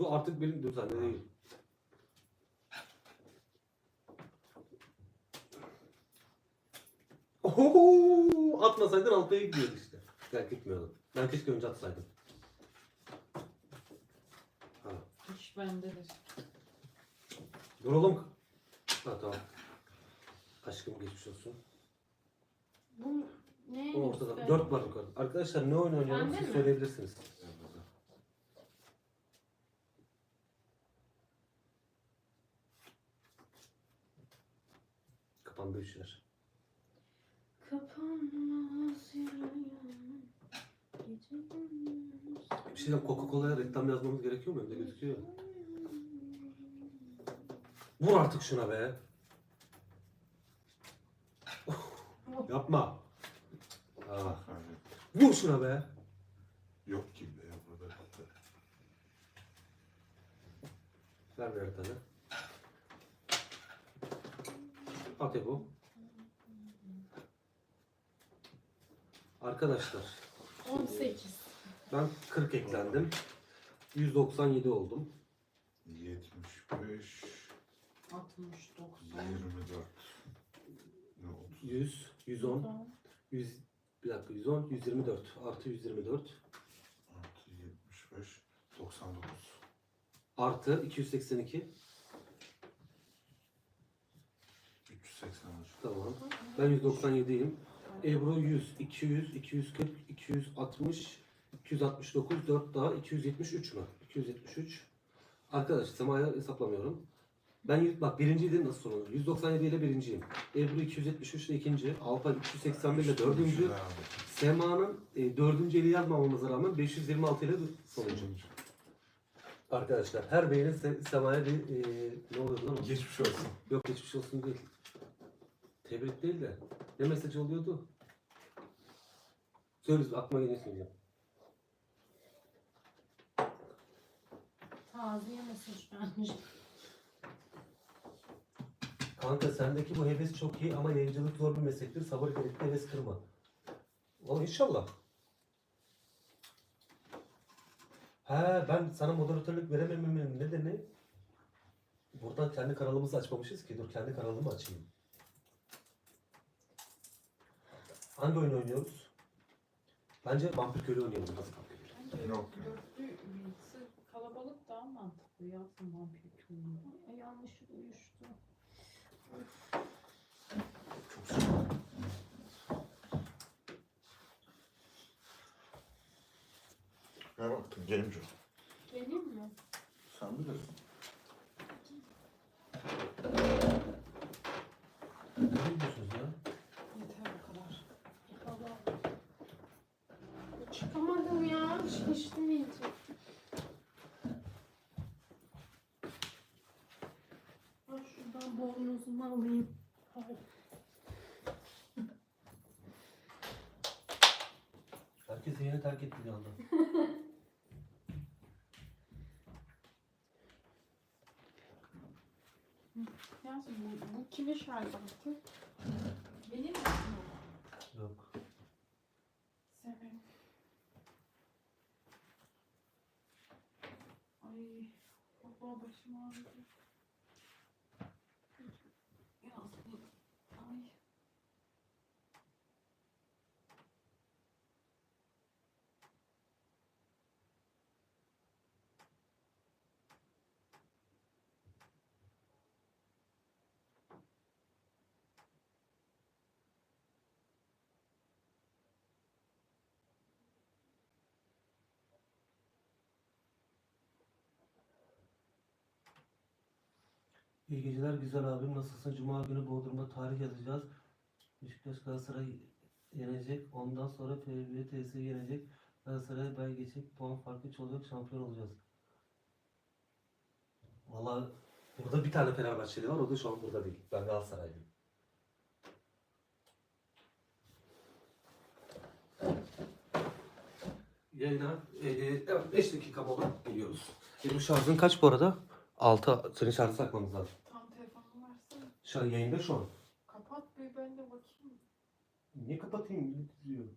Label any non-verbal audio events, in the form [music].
Şu artık benim sende değil. Oho! Atmasaydın altaya gidiyordu işte. Ben gitmiyordu. Ben keşke önce atsaydım. Ha. İş bendedir. Dur oğlum. Ha tamam. Aşkım geçmiş olsun. Bu ne? O ortada. Dört var yukarıda. Arkadaşlar ne oyun Bende siz söyleyebilirsiniz. Kapanmaz. Gece gündüz. Bir şeyden Coca-Cola'ya reklam yazmamız gerekiyor mu? Önde gözüküyor. Vur artık şuna be. [laughs] Yapma. Aa, vur şuna be. Yok gibi ya burada. Ver bir tane. At bu. Arkadaşlar 18. ben 40 eklendim. 197 oldum. 75, 60, 90. 24. Ne oldu? 100, 110, 100, bir dakika 110, 124 artı 124 6, 75, 99. artı 282 tamam. Ben 197'yim. Ebru 100, 200, 240, 260, 269, 4 daha 273 mü? 273. Arkadaş Sema'ya hesaplamıyorum. Ben yüz- bak birinciydim nasıl sorulur? 197 ile birinciyim. Ebru 273 ile ikinci. Alpay 381 ile dördüncü. Sema'nın e, dördüncü eli yazmamamıza rağmen 526 ile sonuncu. Arkadaşlar her beğeni Se- Sema'ya bir e, ne oluyor lan? o? Geçmiş olsun. Yok geçmiş olsun değil. Tebrik değil de ne mesajı oluyordu? Söyle aklıma geleni söyleyeceğim. Taziye mesaj bence. Kanka sendeki bu heves çok iyi ama yayıncılık zor bir meslektir. Sabır gerekli heves kırma. Oğlum inşallah. He ben sana moderatörlük veremememin nedeni buradan kendi kanalımızı açmamışız ki. Dur kendi kanalımı açayım. Hangi oyun oynuyoruz? Bence Vampir Köylü oynayalım. Nasıl Vampir Köylü? Bence Yok. dörtlü birisi kalabalık daha mantıklı. Yazsın vampir köyünü. Ay yanlışlıkla uyuştu. Çok. Ver baktım genç o. Geleyim mi? Sen bilirsin. Ne diyorsunuz iyice. Ben şuradan bornozumu alayım. Ay. Herkes yeni terk etti bir anda. Bu, bu kimin şerbeti? Benim mi? 我不 but. İyi geceler güzel abim. Nasılsın? Cuma günü Bodrum'da tarih yazacağız. Beşiktaş Galatasaray yenecek. Ondan sonra FBTS TS'yi yenecek. Galatasaray bay geçecek. Puan farkı hiç olacak. Şampiyon olacağız. Vallahi burada bir tane Fenerbahçeli var. O da şu an burada değil. Ben Galatasaraylıyım. Yayına e, e, evet 5 dakika mola geliyoruz. Benim şarjın kaç bu arada? 6. Senin şarjı takmamız lazım. Tam telefonumu versene. Şu an yayında şu an. Kapat bir ben de bakayım. Niye kapatayım? Millet izliyor.